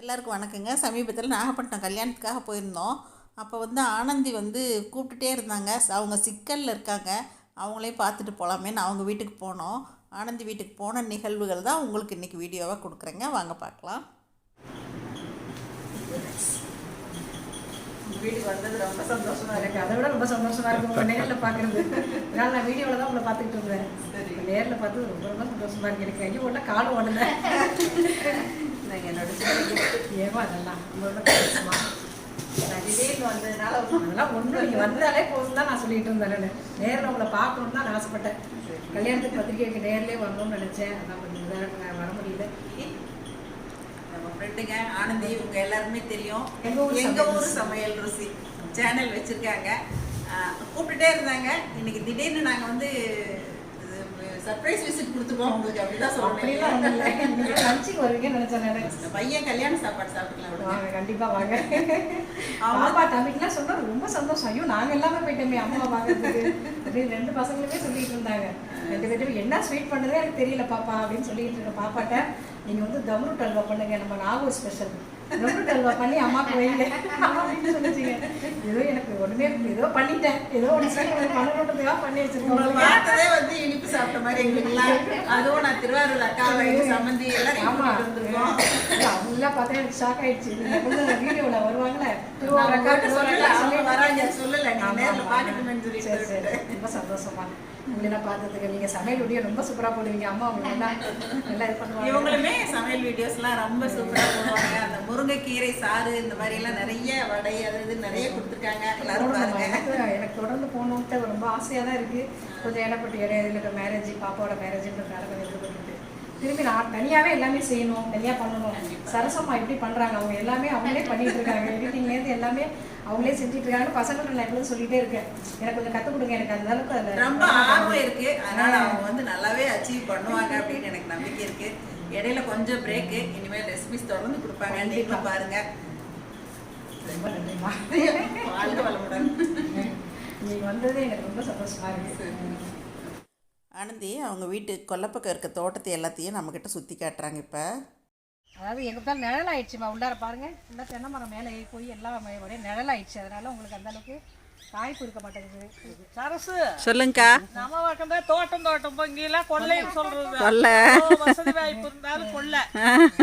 எல்லாருக்கும் வணக்கங்க. சமீபத்தில் நாகப்பட்டினம் கல்யாணத்துக்காக போயிருந்தோம். அப்போ வந்து ஆனந்தி வந்து கூப்பிட்டுட்டே இருந்தாங்க. அவங்க சிக்கலில் இருக்காங்க. அவங்களையும் பார்த்துட்டு போகலாமேன்னு அவங்க வீட்டுக்கு போனோம். ஆனந்தி வீட்டுக்கு போன நிகழ்வுகள் தான் உங்களுக்கு இன்றைக்கி வீடியோவாக கொடுக்குறேங்க. வாங்க பார்க்கலாம். வீட்டுக்கு வந்தது ரொம்ப சந்தோஷமா இருக்கு. அதை விட ரொம்ப சந்தோஷமா இருக்கு உங்க நேர்ல இதனால நான் வீடியோல தான் உங்களை பார்த்துக்கிட்டு இருந்தேன் நேர்ல பார்த்து ரொம்ப ரொம்ப சந்தோஷமா இருக்கு. எனக்கு கையும் ஓடல காலும் ஓடல நாங்கள் என்னோட ஏமா அதெல்லாம்? உங்களோட பேசுமா? நான் திடீர்னு வந்ததுனால அதெல்லாம் ஒன்றும் நீங்கள் வந்தாலே போதும் தான் நான் சொல்லிட்டு இருந்தேன் நேரில் உங்களை பார்க்கணும்னு தான் ஆசைப்பட்டேன். கல்யாணத்துக்கு பத்திரிக்கைக்கு நேர்லயே வரணும்னு நினைச்சேன். அதான் கொஞ்சம் இதாக வர முடியல. நம்ம ஃப்ரெண்டுங்க ஆனந்தி இவங்க எல்லாருமே தெரியும். எங்க ஊர் எங்கள் ஊர் சமையல் ருசி? சேனல் வச்சுருக்காங்க. கூப்பிட்டுட்டே இருந்தாங்க. இன்னைக்கு திடீர்னு நாங்கள் வந்து சர்ப்ரைஸ் விசிட் கொடுத்துருவோம் உங்களுக்கு? அப்படிதான் நீங்கள் லஞ்சுக்கு வருவீங்கன்னு நினைச்சேன் பையன் கல்யாண சாப்பாடு சாப்பிட்டுக்கலாம் வாங்க கண்டிப்பா வாங்க. ஆமா. தம்பிக்குலாம் சொன்னா ரொம்ப சந்தோஷம். ஐயோ நாங்க எல்லாமே போயிட்டோமே அம்மா அப்படின்னு ரெண்டு பசங்களுமே சொல்லிட்டு இருந்தாங்க. ரெண்டு பேரும் என்ன ஸ்வீட் பண்ணதே எனக்கு தெரியல பாப்பா அப்படின்னு சொல்லிட்டு இருக்க பாப்பாட்ட நீங்க வந்து தம்ருட் அல்வா பண்ணுங்க. நம்ம நாகூர் ஸ்பெஷல் தம்ருட் அல்வா பண்ணி அம்மாக்கு வைங்க. அப்படின்னு சொல்லிச்சிங்க ஏதோ எனக்கு ஒண்ணுமே ஏதோ பண்ணிட்டேன். ஏதோ ஒன்று பண்ணணுன்றதுக்காக பண்ணி உங்களை வச்சிருக்கோம் பார்த்ததே வந்து இனிப்பு சாப்பிட்ட மாதிரி எங்களுக்குலாம் அதுவும் நான் திருவாரூர் அக்காவை எங்க சம்மந்தி எல்லாம் ஆமா. இருந்திருக்கோம் அவங்களாம் பார்த்தா எனக்கு ஷாக் ஆயிடுச்சு. வீடியோல வருவாங்கல்ல திருவாரூர் அக்கா திருவாரூர் அக்கா சொல்லி வராங்க. சொல்லல. நீ ஆமா, நேர்ல ஆமா. பாக்கணும்னு சரி சரி. ரொம்ப சந்தோஷமா உங்களை பார்த்ததுக்கு நீங்க சமையல் வீடியோ ரொம்ப சூப்பரா போடுவீங்க. அம்மா உங்களை எல்லாம் நல்லா இது பண்ணுவாங்க. இவங்களுமே சமையல் வீடியோஸ்லாம் ரொம்ப சூப்பரா போடுவாங்க. அந்த முருங்கைக்கீரை சாறு இந்த மாதிரி எல்லாம் நிறைய வடை அது இது நிறைய கொடுத்துருக்காங்க. எல்லாரும் எனக்கு தொடர்ந்து போகணுன்ட்டு ரொம்ப ஆசையா தான் இருக்கு. கொஞ்சம் இடப்பட்டு இடையில மேரேஜ் பாப்பாவோட மேரேஜ்ன்றதுனால கொஞ்சம் இது பண்ணிட்டு திரும்பி நான் தனியாவே எல்லாமே செய்யணும் தனியா பண்ணணும். சரசம்மா எப்படி பண்றாங்க. அவங்க எல்லாமே அவங்களே பண்ணிட்டு இருக்காங்க. எடிட்டிங்லேருந்து எல்லாமே அவங்களே செஞ்சுட்டு இருக்காங்க பசங்கள்ட்ட நான் எப்போதும் சொல்லிட்டே இருக்கேன். எனக்கு கொஞ்சம் கற்றுக் கொடுங்க. எனக்கு அந்த அளவுக்கு அதில் ரொம்ப ஆர்வம் இருக்கு. அதனால அவங்க வந்து நல்லாவே அச்சீவ் பண்ணுவாங்க அப்படின்னு எனக்கு நம்பிக்கை இருக்கு. இடையில கொஞ்சம் பிரேக்கு இனிமேல் ரெசிபிஸ் தொடர்ந்து கொடுப்பாங்க. நீங்களும் பாருங்க. ரொம்ப நன்றிம்மா. வாழ்க வளமுடன். நீங்க வந்ததே எனக்கு ரொம்ப சந்தோஷமா இருக்கு. ஆனந்தி அவங்க வீட்டு கொல்லப்பக்கம் இருக்க தோட்டத்தை எல்லாத்தையும் நம்மக்கிட்ட சுற்றி காட்டுறாங்க இப்போ. அதாவது எங்க தான் நிழல் ஆயிடுச்சுமா உள்ளார பாருங்க. உள்ள தென்னை மரம் மேலே போய் எல்லாம் ஒரே நிழல் ஆயிடுச்சு. அதனால உங்களுக்கு அந்த அளவுக்கு காய்ப்பு இருக்க மாட்டேங்குது. சரசு! சொல்லுங்கக்கா. நம்ம பக்கம் தான் தோட்டம் தோட்டம். இங்கெல்லாம் கொள்ளைன்னு சொல்றது. எவ்வளவு வசதி வாய்ப்பு இருந்தாலும் கொள்ளை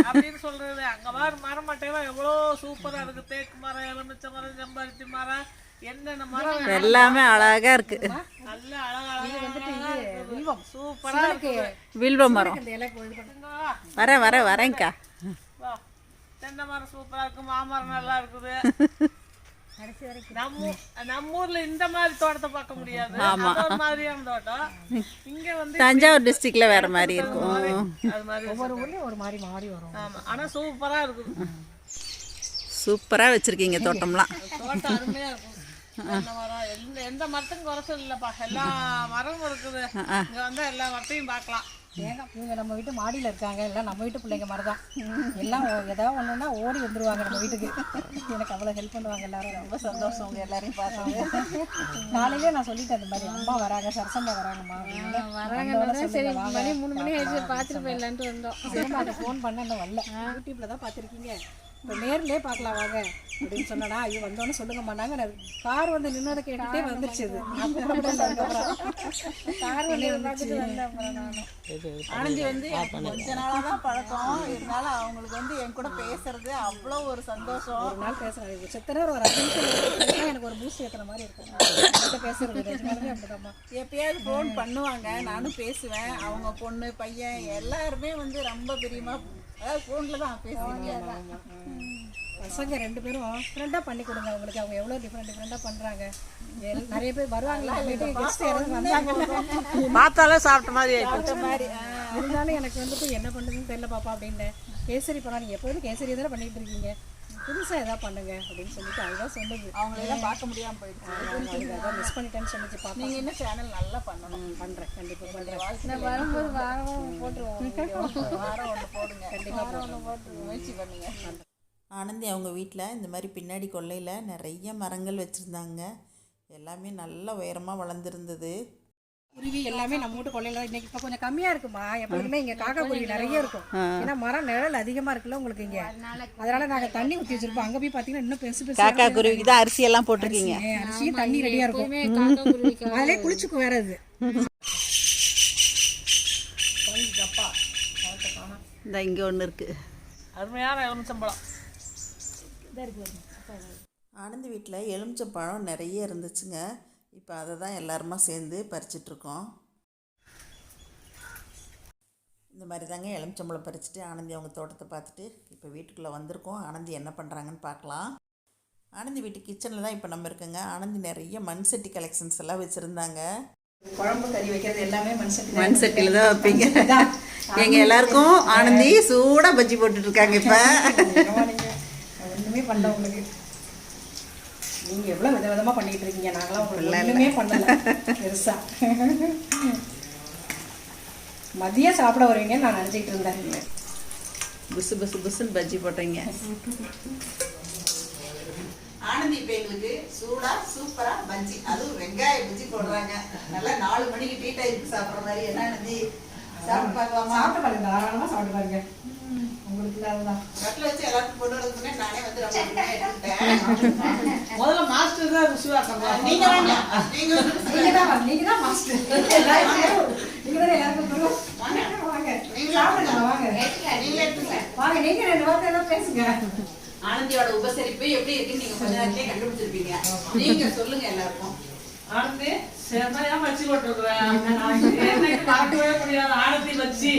அப்படின்னு சொல்றது. அங்க பாரு மரம் மட்டையெல்லாம் எவ்வளவு சூப்பரா இருக்கு. தேக்கு மரம் எலுமிச்சை மரம் செம்பருத்தி மரம் எல்லாமே அழகா இருக்கு வில்வ மரம் வரேன் வரேன் வரேங்க்கா வா. தென்னை மரம் சூப்பரா இருக்கு மாமரம் நல்லா இருக்குது நம்ம நம்ம ஊர்ல இந்த மாதிரி தோட்டத்தை பார்க்க முடியாது ஒரு மாதிரியான தோட்டம் இங்க வந்து தஞ்சாவூர் டிஸ்ட்ரிக்ட்ல வேற மாதிரி இருக்கும் அது மாதிரி ஒவ்வொரு ஊர்லயும் ஒரு மாதிரி மாறி வரும் ஆமா ஆனா சூப்பரா இருக்குது சூப்பரா வச்சிருக்கீங்க தோட்டம்லாம் தோட்டம் அருமையா இருக்கும் மரம் எந்த எந்த மரத்துக்கும் குறைச்சல் இல்லப்பா எல்லா மரமும் இருக்குது. இங்க வந்தா எல்லா மரத்தையும் பார்க்கலாம். ஏங்க இவங்க நம்ம வீட்டு மாடியில இருக்காங்க. எல்லாம் நம்ம வீட்டு பிள்ளைங்க மாதிரி தான் எல்லாம் ஏதாவது ஒண்ணுன்னா ஓடி வந்துருவாங்க நம்ம வீட்டுக்கு. எனக்கு அவ்வளவு ஹெல்ப் பண்ணுவாங்க எல்லாரும். ரொம்ப சந்தோஷம் உங்க எல்லாரையும் பார்த்தாங்க காலையிலே நான் சொல்லிட்டேன் அந்த மாதிரி அம்மா வராங்க சரசம்மா வராங்கம்மா. வராங்க சரி மணி மூணு மணி ஆயிடுச்சு பார்த்துட்டு போயிடலான்ட்டு வந்தோம். அதை ஃபோன் பண்ண இன்னும் வரல. யூடியூப்ல தான் பார்த்துருக்கீங்க. இப்போ நேர்லயே பார்க்கலாம் வாங்க. அப்படின்னு சொன்னடா ஐயோ வந்தோன்னு சொல்லுங்கம்மா நாங்க கார் வந்து நின்னதை கேட்டுட்டே வந்துருச்சு கார் வந்து வந்துச்சு ஆனந்தி வந்து கொஞ்ச நாளா தான் பழக்கம். இருந்தாலும் அவங்களுக்கு வந்து என் கூட பேசுறது அவ்வளோ ஒரு சந்தோஷம். ஒரு நாள் பேசுறேன் செத்த நேரம் ஒரு அஞ்சு நிமிஷம் பேசினா எனக்கு ஒரு பூஸ்ட் ஏற்றுற மாதிரி இருக்கும். பேசுறது அப்படிதாம்மா எப்பயாவது ஃபோன் பண்ணுவாங்க. நானும் பேசுவேன். அவங்க பொண்ணு பையன் எல்லாருமே வந்து ரொம்ப பிரியமா பசங்க ரெண்டு பேரும் ஃப்ரெண்டாக பண்ணி கொடுங்க. அவங்களுக்கு அவங்க எவ்வளோ டிஃப்ரெண்ட் டிஃப்ரெண்டாக பண்ணுறாங்க நிறைய பேர் வருவாங்களா வீட்டுக்கு கெஸ்ட் யாராவது வந்தாங்க. பார்த்தாலே சாப்பிட்ட மாதிரி மாதிரி. இருந்தாலும் எனக்கு வந்துட்டு என்ன பண்ணுதுன்னு தெரியல பாப்பா அப்படின்னேன் கேசரி பண்ணா நீங்கள் எப்போதும் கேசரி தானே பண்ணிட்டு இருக்கீங்க. புதுசாக எதாவது பண்ணுங்க அப்படின்னு சொல்லிட்டு அதுதான் சொன்னது. அவங்களெல்லாம் பார்க்க முடியாம போயிடுச்சு. அதான் மிஸ் பண்ணிட்டேன்னு சொல்லிச்சு பாப்பா நீங்க இன்னும் சேனல் நல்லா பண்ணணும்? பண்ணுறேன் கண்டிப்பாக பண்ணுறேன் வாழ்க்கை வரும்போது வாரம் போட்டுருவோம். வாரம் ஒன்று போடுங்க. கண்டிப்பாக ஒன்று போட்டு முயற்சி பண்ணுங்க. ஆனந்தி அவங்க வீட்டில் இந்த மாதிரி பின்னாடி கொல்லையில் நிறைய மரங்கள் வச்சுருந்தாங்க. எல்லாமே நல்ல உயரமாக வளர்ந்துருந்தது. குருவி எல்லாமே நம்ம வீட்டு கொள்ளையில இன்னைக்கு இப்போ கொஞ்சம் கம்மியா இருக்குமா? எப்பொழுதுமே இங்க காக்கா குருவி நிறைய இருக்கும். ஏன்னா மரம் நிழல் அதிகமா இருக்குல்ல உங்களுக்கு இங்க. அதனால நாங்க தண்ணி ஊத்தி வச்சிருப்போம் அங்க போய் பாத்தீங்கன்னா இன்னும் பெருசு பெருசு காக்கா குருவிக்கு தான் அரிசி எல்லாம் போட்டிருக்கீங்க. அரிசியும் தண்ணி ரெடியா இருக்கும். அதிலே குளிச்சுக்கும் வேற இது இந்த இங்கே ஒன்று இருக்குது அருமையான எலுமிச்சம்பழம். ஆனந்தி வீட்டில் எலுமிச்சம்பழம் நிறைய இருந்துச்சுங்க. இப்போ அதை தான் எல்லாருமா சேர்ந்து பறிச்சிட்ருக்கோம். இந்த மாதிரி தாங்க எலுமிச்சம்பழம் பறிச்சுட்டு ஆனந்தி அவங்க தோட்டத்தை பார்த்துட்டு இப்போ வீட்டுக்குள்ளே வந்திருக்கோம். ஆனந்தி என்ன பண்ணுறாங்கன்னு பார்க்கலாம். ஆனந்தி வீட்டு கிச்சனில் தான் இப்போ நம்ம இருக்கோங்க. ஆனந்தி நிறைய மண் சட்டி கலெக்ஷன்ஸ் எல்லாம் வச்சுருந்தாங்க. குழம்பு கறி வைக்கிறது எல்லாமே மண் சட்டியில் தான் வைப்பீங்க. எங்கள் எல்லாருக்கும் ஆனந்தி சூடாக பஜ்ஜி போட்டுட்ருக்காங்க இப்போ. ஒண்ணுமே பண்ணல உங்களுக்கு நீங்க எவ்வளவு விதவிதமா பண்ணிட்டு இருக்கீங்க? நாங்களாம் உங்களுக்கு ஒண்ணுமே பண்ணல. பெருசா. மதியம் சாப்பிட வருவீங்கன்னு நான் நினைச்சிட்டு இருந்தேன். புசு புசு புசுன்னு பஜ்ஜி போட்டீங்க. ஆனந்தி இப்போ எங்களுக்கு சூடா சூப்பரா பஜ்ஜி. அதுவும் வெங்காய பஜ்ஜி போடுறாங்க. நல்லா நாலு மணிக்கு டீ டைம் சாப்பிட்ற மாதிரி என்ன ஆனந்தி சாப்பிட்டு பார்க்கலாமா? சாப்பிட்டு பாருங்க தாராளமா சாப்பிட்டு பாருங்க. உங்களுக்கு இல்லாததான் கட்டில் வச்சு எல்லாருக்கும் முன்னாடி நானே வந்து ரொம்ப முதல்ல மாஸ்டர் தான் ருசி பார்க்கணும் நீங்க வாங்க நீங்க தான். நீங்க தான் மாஸ்டர் நீங்க தான் எல்லாருக்கும். வாங்க. சாப்பிடுங்க வாங்க. நீங்களே எடுத்துங்க வாங்க நீங்க ரெண்டு வார்த்தை ஏதாவது பேசுங்க. ஆனந்தியோட உபசரிப்பு எப்படி இருக்குன்னு நீங்க கொஞ்ச நேரத்திலே கண்டுபிடிச்சிருப்பீங்க. நீங்க சொல்லுங்க எல்லாருக்கும். ஆனந்தி செம்மையா வச்சு போட்டுருக்குறேன். ஆனந்தி வச்சு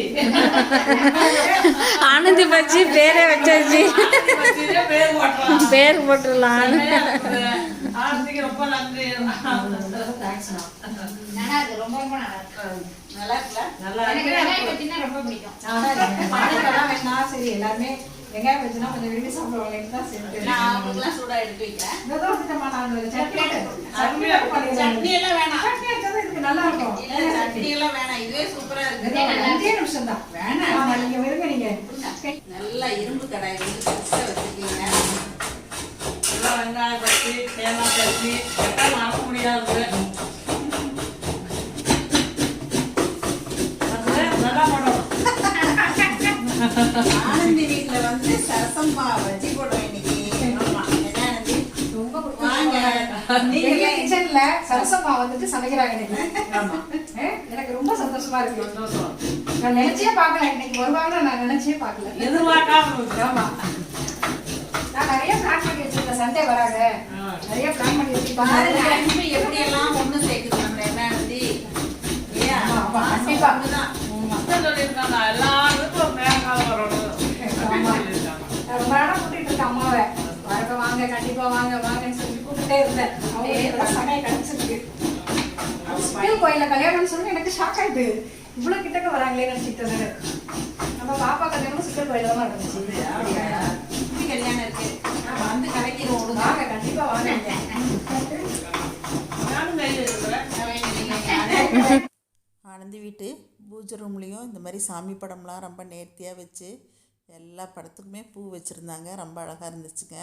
ஆனந்தி பச்சி பேரே வச்சாச்சு. பேர் பேர் போட்டுடலாம். ஆனந்திக்கு ரொம்ப நன்றி. ரொம்ப ரொம்ப நல்லா இருக்கு. நல்லா இருக்குல்ல? நல்லா எனக்கு இருக்கு. ரொம்ப பிடிக்கும். சரி எல்லாருமே வெங்காயம் வச்சுனா கொஞ்சம் விரும்பி சாப்பிடுவாங்கன்னு தான் சரி நான் அவங்களுக்குலாம் சூடா எடுத்து வைக்கிறேன் நான் சட்னி சட்னி சட்னி எல்லாம் வேணாம். சட்னி வச்சா இதுக்கு நல்லா இருக்கும். இல்ல சட்னி எல்லாம் வேணாம். இதுவே சூப்பரா இருக்கு. அஞ்சே நிமிஷம் தான். வேணாம். நீங்க விரும்ப நீங்க நல்லா இரும்பு கடாய் வந்து பெருசா வச்சிருக்கீங்க. எல்லாம் வெங்காயம் பச்சி தேங்காய் பச்சி எல்லாம் மறக்க முடியாது ஆனந்தி வந்து சரசம்மா வச்சி போடுறோம் இன்னைக்கு. நீங்க கிச்சன்ல சரசம்மா வந்துட்டு சமைக்கிறாங்க இன்னைக்கு. எனக்கு ரொம்ப சந்தோஷமா இருக்கு. சந்தோஷம் நான் நினைச்சே பார்க்கல. இன்னைக்கு வருவாங்கன்னு நான் நினைச்சே பார்க்கல. எதிர்பார்க்காம. ஆமா. நான் நிறைய பிளான் பண்ணி வச்சிருக்கேன். சண்டே வராங்க. நிறைய பிளான் பண்ணி வச்சிருக்கேன். எப்படி எல்லாம் ஒண்ணு சேர்க்குது நம்ம என்ன கண்டிப்பா. எல்லாருக்கும் ரொம்ப நேரம் கூட்டிட்டு இருக்கேன் அம்மாவை வரப்ப வாங்க கண்டிப்பா வாங்க வாங்கன்னு சொல்லி கூப்பிட்டே இருந்தேன் அவங்க சமயம் கிடைச்சிருக்கு கோயில கல்யாணம்னு சொல்லி எனக்கு ஷாக் ஆயிட்டு இவ்வளவு கிட்டக்க வராங்களே நினைச்சிட்டு இருந்தேன் நம்ம பாப்பா கல்யாணம் சிக்கல் கோயில தான் நடந்துச்சு இப்படி கல்யாணம் இருக்கு நான் வந்து கலக்கிடுவோம் வாங்க கண்டிப்பா வாங்க நானும் ஆனந்தி வீட்டு பூஜை ரூம்லேயும் இந்த மாதிரி சாமி படம்லாம் ரொம்ப நேர்த்தியாக வச்சு எல்லா படத்துக்குமே பூ வச்சுருந்தாங்க. ரொம்ப அழகாக இருந்துச்சுங்க.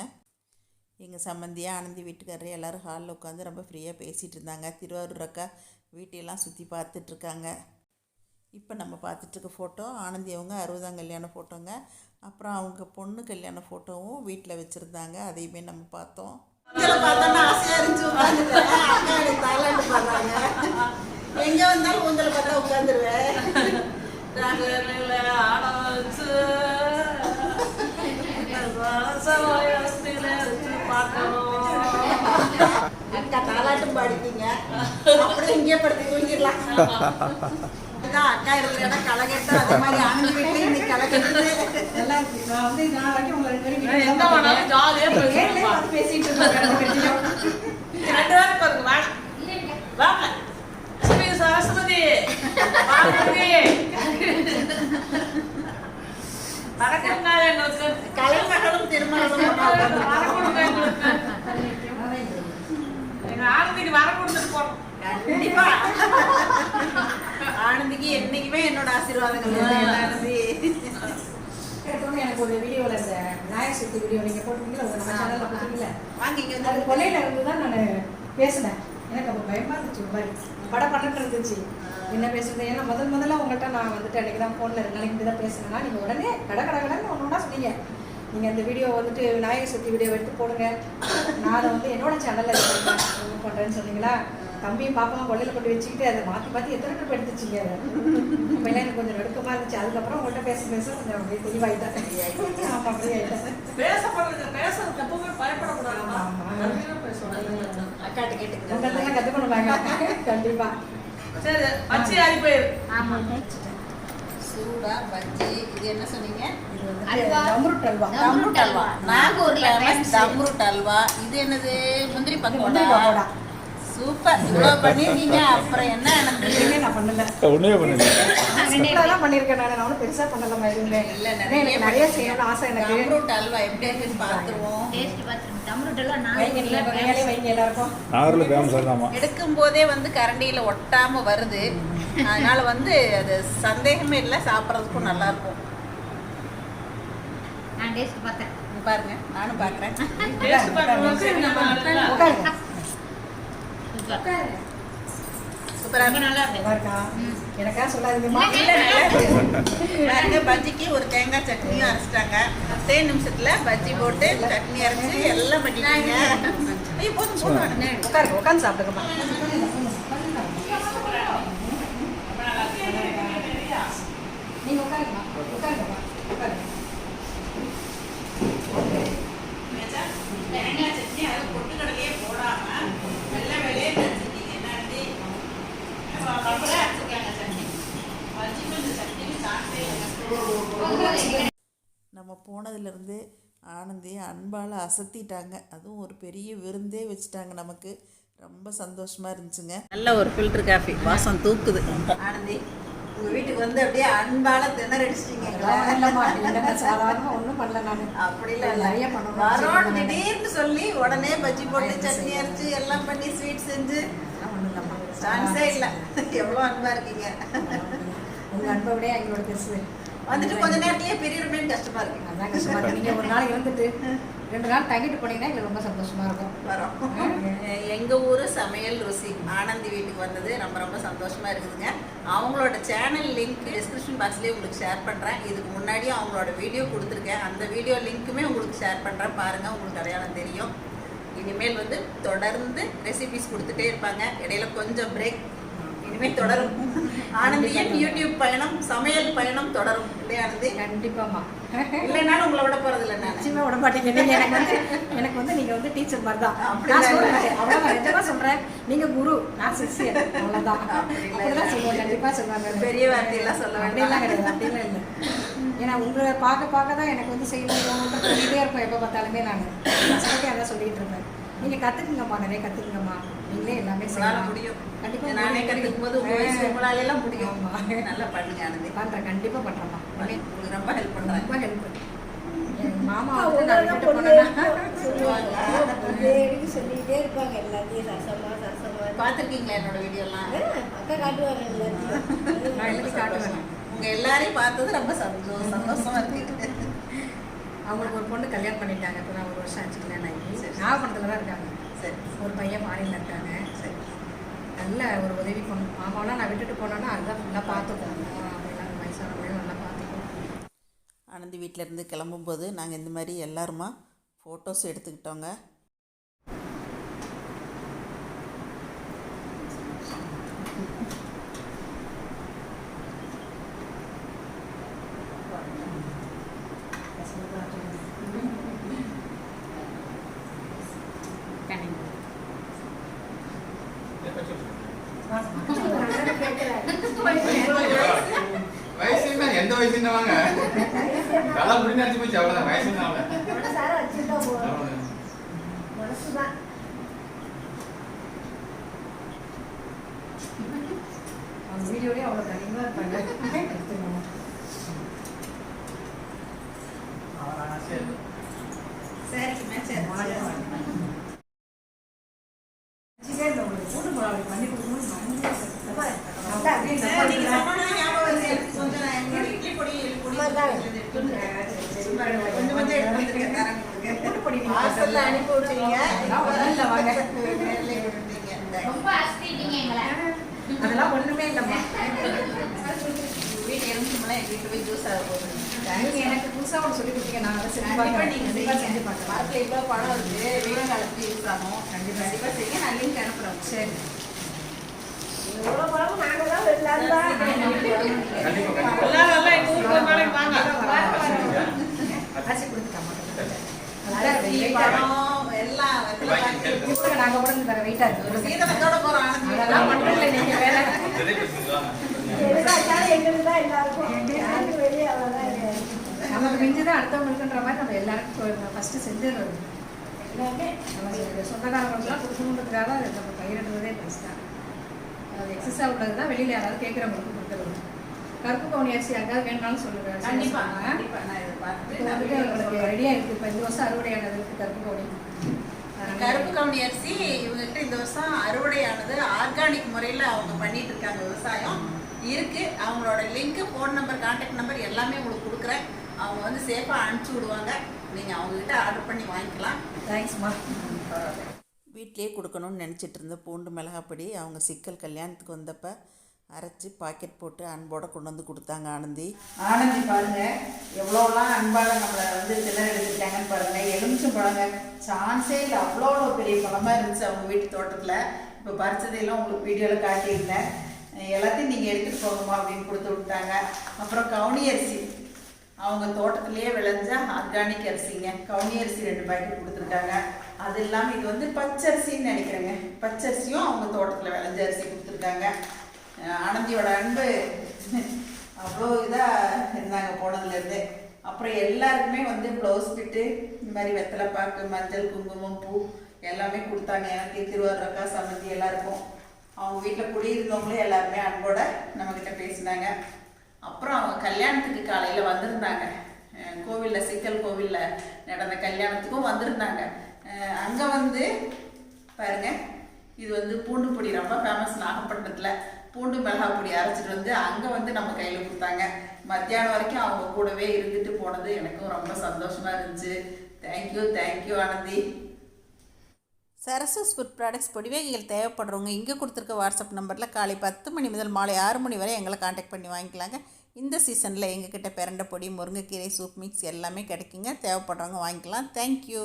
எங்கள் சம்மந்தியாக ஆனந்தி வீட்டுக்காரரு எல்லோரும் ஹாலில் உட்காந்து ரொம்ப ஃப்ரீயாக பேசிகிட்டு இருந்தாங்க. திருவாரூர் அக்கா வீட்டையெல்லாம் சுற்றி பார்த்துட்ருக்காங்க இப்போ நம்ம பார்த்துட்ருக்க ஃபோட்டோ ஆனந்தி அவங்க அறுபதாம் கல்யாண ஃபோட்டோங்க அப்புறம் அவங்க பொண்ணு கல்யாண ஃபோட்டோவும் வீட்டில் வச்சுருந்தாங்க. அதையுமே நம்ம பார்த்தோம். எங்கே வந்தாலும் உங்களை பார்த்தா உட்காந்துருவேன். அக்கா தாலாட்டும் பாடிட்டீங்க. அப்படியே இங்கே படுத்து தூங்கிடலாம். அக்கா இருக்கிற இடம் களை கட்டும் அதே மாதிரி ஆனந்தி வீட்லேயும் இன்னைக்கு களை கட்டுது நல்லா இருக்கு நான் வந்து நான் வரைக்கும் உங்களை ரெண்டு பேரும் நான் வீட்டுல எங்க தான் வேணாலும் ஜாலியாக நேர்லயே பேசுவேன் பார்த்து பேசிட்டு ரெண்டு பேர்த்தையும். ரெண்டு பேரும் பாருங்க வாங்க வாங்க ஸ்ரீ சரஸ்வதி பார்வதி வணக்கங்க எங்களுக்கு கலைமகளும் திருமணமும் வர கொடுத்துட்டு போறோம். கண்டிப்பா. ஆனந்திக்கு என்னைக்குமே என்னோட ஆசீர்வாதங்கள் எனக்கு ஒரு வீடியோல இந்த விநாயகர் சதுர்த்தி வீடியோ நீங்க போட்டுருக்கீங்களா? உங்க நம்ம சேனல்ல போட்டுருக்கீங்களா? வாங்க இங்க அது வந்து கொல்லையில இருந்து தான் நான் பேசினேன். இருந்துச்சு ஒரு மாதிரி பட பண்ணிட்டு இருந்துச்சு. என்ன பேசுறது? ஏன்னா முதல் முதல்ல உங்கள்கிட்ட நான் வந்துட்டு அன்றைக்கி தான் ஃபோனில் ரெண்டு நாளைக்கு தான் பேசுனேன்னா நீங்கள் உடனே கட கட கடன்னு ஒன்று ஒன்றா சொன்னீங்க. நீங்கள் அந்த வீடியோ வந்துட்டு விநாயகர் சதுர்த்தி வீடியோ எடுத்து போடுங்க. நான் அதை வந்து என்னோட சேனலில் இது பண்ணுறேன்னு சொன்னீங்களா? தம்பியும் பாப்பாவும் கொள்ளையில் கொண்டு வச்சுக்கிட்டு அதை மாற்றி மாற்றி எத்தனை ட்ரிப் எடுத்துச்சிங்க? அதை அப்போல்லாம் எனக்கு கொஞ்சம் நடுக்கமாக இருந்துச்சு. அதுக்கப்புறம் உங்கள்கிட்ட பேச பேச கொஞ்சம் அப்படியே தெளிவாயிட்டேன். ஆமாம் அப்படியே பேசப்படுறது எப்பவுமே ஆமா. நிறைய பேசணும் அக்காட்ட கேட்டுக்கிறேன். உங்கள்கிட்ட கற்றுக்கணும் கண்டிப்பாக சரி பச்சை ஆறி போயிரு. சூடா பஜ்ஜி. இது என்ன சொன்னீங்க? அல்வா. தம்ருட் அல்வா. நாகூர்ல. தம்ருட் அல்வா. இது என்னது? முந்திரி பக்கோடா. சூப்பர். இவ்வளவு பண்ணிருக்கீங்க அப்புறம் என்ன எனக்கு? நான் பண்ணல. சிம்பிளா தான் பண்ணியிருக்கேன் நான். நான் ஒன்றும் பண்ணலாமா எதுவுமே இல்ல, நிறைய செய்யணும்னு ஆசை எனக்கு. அல்வா எப்படி இருக்குன்னு பார்த்துருவோம் டேஸ்ட் வைங்க கையாலே எல்லாருக்கும். நாகரில் ஃபேமஸ் ஆகாமா எடுக்கும் போதே வந்து கரண்டியில ஒட்டாம வருது. அதனால வந்து அது சந்தேகமே இல்லை சாப்பிட்றதுக்கும் நல்லா இருக்கும். நான் டேஸ்ட் பார்த்தேன். இங்க பாருங்க நானும் பார்க்குறேன் டேஸ்ட் பார்க்கறதுக்கு நம்ம நல்லா உட்காருங்க. சூப்பர் சூப்பரா நல்லா எனக்கா சொல்லாதீங்கம்மா. பஜ்ஜிக்கு ஒரு தேங்காய் சட்னியும் அரைச்சிட்டாங்க. பத்தே நிமிஷத்துல பஜ்ஜி போட்டு சட்னி அரைச்சு எல்லாம் பண்ணிட்டாங்க. போதும் போதும். உட்காந்து சாப்பிடுங்கம்மா நீங்க உட்காருங்கம்மா உட்காருங்கம்மா உட்காருங்க தேங்காய் சட்னி அது பொட்டுக்கடலையே போடாம வெள்ளை வெளியே வச்சுட்டீங்க என்னாடி அப்புறம் அரைச்சிருக்காங்க சட்னி பஜ்ஜிக்கும் இந்த சட்னியும் சாப்பிட்டே நம்ம போனதுலேருந்து ஆனந்தி அன்பால் அசத்திட்டாங்க. அதுவும் ஒரு பெரிய விருந்தே வச்சுட்டாங்க நமக்கு. ரொம்ப சந்தோஷமா இருந்துச்சுங்க. நல்ல ஒரு ஃபில்டர் காஃபி வாசம் தூக்குது. ஆனந்தி உங்கள் வீட்டுக்கு வந்து அப்படியே அன்பால திணறடிச்சிட்டீங்க அதெல்லாம் இல்லைம்மா இல்லைங்க சாதாரணமாக ஒன்றும் பண்ணல நான். அப்படிலாம் இல்லை. நிறைய பண்ணணும். வரோம் திடீர்னு சொல்லி உடனே பஜ்ஜி போட்டு சட்னி அரைச்சு எல்லாம் பண்ணி ஸ்வீட் செஞ்சு. சான்ஸே இல்லை. எவ்வளோ அன்பா இருக்கீங்க. உங்க அன்பை விட எங்களோட பெருசு. வந்துட்டு கொஞ்ச நேரத்திலேயே பெரியமே கஷ்டமா இருக்கு அதான் கஷ்டமா இருக்கு நீங்க ஒரு நாளைக்கு வந்துட்டு ரெண்டு நாள் தங்கிட்டு போனீங்கன்னா எங்களுக்கு ரொம்ப சந்தோஷமா இருக்கும். வரோம். எங்க ஊரு சமையல் ருசி ஆனந்தி வீட்டுக்கு வந்தது. ரொம்ப ரொம்ப சந்தோஷமா இருக்குதுங்க. அவங்களோட சேனல் லிங்க் டிஸ்கிரிப்ஷன் பாக்ஸ்லயே உங்களுக்கு ஷேர் பண்றேன். இதுக்கு முன்னாடியும் அவங்களோட வீடியோ கொடுத்துருக்கேன். அந்த வீடியோ லிங்க்குமே உங்களுக்கு ஷேர் பண்றேன். பாருங்க உங்களுக்கு அடையாளம் தெரியும். இனிமேல் வந்து தொடர்ந்து ரெசிபிஸ் கொடுத்துட்டே இருப்பாங்க. இடையில கொஞ்சம் பிரேக் இனிமேல் தொடரும். ஆனந்தியின் யூடியூப் பயணம் சமையல் பயணம் தொடரும். இல்லையா ஆனந்தி? கண்டிப்பாமா இல்லைனாலும் உங்களை விட போறது இல்லை நான். நிச்சயமா விட மாட்டீங்க நீங்க எனக்கு வந்து எனக்கு வந்து நீங்க வந்து டீச்சர் மாதிரி தான் நான். சொல்றேன். அவ்வளவுதான். நிஜமா சொல்றேன். நீங்க குரு நான் சிஷியர் அவ்வளவுதான். அப்படிதான் சொல்லுவேன். கண்டிப்பா சொல்லுவாங்க. பெரிய வார்த்தையெல்லாம் சொல்ல அப்படிலாம் வேண்டாம் கிடையாது. அப்படிலாம் இல்லை. ஏன்னா உங்களை பார்க்க பார்க்க தான் எனக்கு வந்து செய்யணும் சொல்லிட்டே இருப்பேன். எப்போ பார்த்தாலுமே நான். பசங்களுக்கே அதான் சொல்லிட்டு இருப்பேன். நீங்க கத்துக்குங்கம்மா. நிறைய கத்துக்குங்கம்மா. நீங்களே எல்லாமே செய்யலாம். முடியும். கண்டிப்பா நானே. கத்துக்கும் போது உங்களால எல்லாம் முடியும். நல்லா பண்ணுங்க ஆனந்தி. பண்றேன். கண்டிப்பா பண்றேம்மா. உங்களுக்கு ரொம்ப ஹெல்ப் பண்றேன் ரொம்ப ஹெல்ப் எங்க மாமா வந்து நான் போனேன்னா. இருப்பாங்க எல்லாத்தையும். ரசமா என்னோட வீடியோ எல்லாம் அக்கா காட்டுவாங்க எல்லாத்தையும். நான் எழுதி காட்டுவேன். உங்க எல்லாரையும் பார்த்தது ரொம்ப சந்தோஷம். சந்தோஷமா இருக்கு. அவங்களுக்கு ஒரு பொண்ணு கல்யாணம் பண்ணிட்டாங்க. இப்போ நான் ஒரு வருஷம் ஆச்சு கல்யாணம் ஆகி நாகப்பட்டினத்தில் தான் இருக்காங்க. சரி ஒரு பையன் ஃபாரின்ல இருக்காங்க. சரி. நல்ல ஒரு உதவி பண்ணும் மாமாவெலாம் நான் விட்டுட்டு போனோன்னா அதுதான் ஃபுல்லாக பார்த்துப்போம். அப்படிலாம் வயசானவங்களையும் நல்லா பார்த்துப்போம். ஆனந்தி வீட்டிலேருந்து கிளம்பும்போது நாங்கள் இந்த மாதிரி எல்லாருமா ஃபோட்டோஸ் எடுத்துக்கிட்டோங்க வயசு என்ன எந்த வயசு என்னவாங்க தலை முடிஞ்சு அடிச்சு போச்சு அவ்வளவுதான் வயசு என்ன அவ்வளவு. மனசார வச்சுட்டா போதும் அவ்வளவுதான். மனசுதான் அவங்க வீடியோலேயே அவ்வளோ கனிமாக இருப்பாங்க எடுத்துக்கணும் சரிங்க சரி வச்சுட்டே இல்லை உங்களுக்கு கூட்டு போகலாம் அவருக்கு பண்ணி கொடுக்கணும்னு பயங்கர அதான் அப்படியே சரி, நம்ம நீங்க சொன்னோன்னே ஞாபகம் வருது. எனக்கு கொஞ்சம் கொஞ்சம் எடுத்து தரேன் பொடி பார்சல்ல அனுப்பி விட்டீங்க. அதெல்லாம் ஒண்ணும் இல்ல, வாங்க. நேர்லயே விட்டுட்டீங்க. இந்த ரொம்ப அசத்திட்டீங்க எங்களை அதெல்லாம் ஒன்றுமே இல்லைம்மா. வீட்டு எலுமிச்சம்பழம் எங்கள் வீட்டு போய் ஜூஸ் ஆக போகுது நீங்கள் எனக்கு புதுசாக ஒன்று சொல்லி கொடுத்தீங்க நான் அதை செஞ்சு பார்க்குறேன். நீங்கள் கண்டிப்பாக செஞ்சு இவ்வளோ பழம் இருக்குது வெயில் காலத்துக்கு யூஸ் ஆகும். கண்டிப்பாக செய்யுங்க. நான் லிங்க் அனுப்புகிறேன் சரி. எவ்வளோ பழம்? நாங்கள் தான் எல்லாம். நாங்கள் கூட தர வெயிட்டாக இருக்குது சீதனத்தோட போகிறோம் அதெல்லாம் மட்டும் இல்லை நீங்கள் வேலை இதே பேசுங்களா எதுக்காச்சாலும் எங்களுக்கு தான் எல்லாருக்கும் யாருக்கு வெளியே அவ்வளோதான் கிடையாது தான் அடுத்தவங்களுக்குன்ற மாதிரி நம்ம எல்லாருக்கும் ஃபஸ்ட்டு செஞ்சிடறது. எல்லாமே நம்ம சொந்தக்காரங்களுக்குலாம் கொடுக்கணுன்றதுக்காக தான் அதை நம்ம பயிரிடுறதே பெருசு தான். அது எக்ஸஸாக உள்ளது தான் வெளியில் யாராவது கேட்குறவங்களுக்கு கொடுக்குறது. கருப்பு கவுனி அரிசி யாருக்காவது வேணும்னாலும் சொல்லுங்க. கண்டிப்பா கண்டிப்பா. நான் இதை பார்த்துட்டு இப்போ நான் வந்துட்டு வீடியோ உங்களுக்கு சொல்றேன். ரெடியாக இருக்குது இப்போ இந்த வருஷம் அறுவடையானது இருக்குது கருப்பு கவுனி. கருப்பு கவுனி அரிசி இவங்ககிட்ட இந்த வருஷம் அறுவடையானது ஆர்கானிக் முறையில் அவங்க பண்ணிட்டு இருக்காங்க விவசாயம். இருக்கு. அவங்களோட link phone number contact number எல்லாமே உங்களுக்கு கொடுக்குறேன். அவங்க வந்து சேஃபாக அனுப்பிச்சி விடுவாங்க. நீங்கள் அவங்ககிட்ட ஆர்டர் பண்ணி வாங்கிக்கலாம். தேங்க்ஸ்மா வீட்டிலேயே கொடுக்கணும்னு நினச்சிட்டு இருந்த பூண்டு மிளகாப்பொடி அவங்க சிக்கல் கல்யாணத்துக்கு வந்தப்ப அரைச்சி பாக்கெட் போட்டு அன்போட கொண்டு வந்து கொடுத்தாங்க ஆனந்தி. ஆனந்தி பாருங்க எவ்வளோலாம் அன்பாக நம்மளை வந்து திணற எடுத்துருக்காங்கன்னு பாருங்க. எலுமிச்சம் பழங்க. சான்ஸே இல்லை. அவ்வளோ அவ்வளோ பெரிய பழமாக இருந்துச்சு அவங்க வீட்டு தோட்டத்தில். இப்போ பறிச்சதையெல்லாம் உங்களுக்கு வீடியோவில் காட்டியிருந்தேன். எல்லாத்தையும் நீங்கள் எடுத்துகிட்டு போங்கம்மா அப்படின்னு கொடுத்து விட்டாங்க. அப்புறம் கவுனி அரிசி. அவங்க தோட்டத்திலேயே விளைஞ்ச ஆர்கானிக் அரிசிங்க. கவுனி அரிசி ரெண்டு பாக்கெட் கொடுத்துருக்காங்க. அது இல்லாமல் இது வந்து பச்சரிசின்னு நினைக்கிறேங்க. பச்சரிசியும் அவங்க தோட்டத்தில் விளைஞ்ச அரிசி கொடுத்துருக்காங்க. அனந்தியோட ஆனந்தியோட அன்பு. அவ்வளோ இதாக இருந்தாங்க போனதுலேருந்து. அப்புறம் எல்லாருக்குமே வந்து ப்ளவுஸ் பிட்டு இந்த மாதிரி வெத்தலை பாக்கு மஞ்சள் குங்குமம் பூ எல்லாமே கொடுத்தாங்க. எனக்கு திருவாரூரக்கா சம்மந்தி எல்லாருக்கும். அவங்க வீட்டில் குடியிருந்தவங்களே எல்லாருமே அன்போட நம்மக்கிட்ட பேசினாங்க. அப்புறம் அவங்க கல்யாணத்துக்கு காலையில் வந்திருந்தாங்க. கோவிலில் சிக்கல் கோவிலில் நடந்த கல்யாணத்துக்கும் வந்திருந்தாங்க. அங்கே வந்து பாருங்க இது வந்து பூண்டு பொடி ரொம்ப ஃபேமஸ் நாகப்பட்டினத்தில் பூண்டு மிளகா பொடி அரைச்சிட்டு வந்து அங்கே வந்து நம்ம கையில் கொடுத்தாங்க. மத்தியானம் வரைக்கும் அவங்க கூடவே இருந்துட்டு போனது எனக்கும் ரொம்ப சந்தோஷமாக இருந்துச்சு. Thank you thank you Anandhi. சரசஸ் food products பொடிவேகைகள் தேவைப்படுறவங்க இங்கே கொடுத்துருக்க வாட்ஸ்அப் நம்பரில் காலை பத்து மணி முதல் மாலை ஆறு மணி வரை எங்களை காண்டாக்ட் பண்ணி வாங்கிக்கலாங்க. இந்த சீசனில் எங்ககிட்ட பிறண்ட பொடி முருங்கைக்கீரை சூப் மிக்ஸ் எல்லாமே கிடைக்குங்க. தேவைப்படுறவங்க வாங்கிக்கலாம். தேங்க்யூ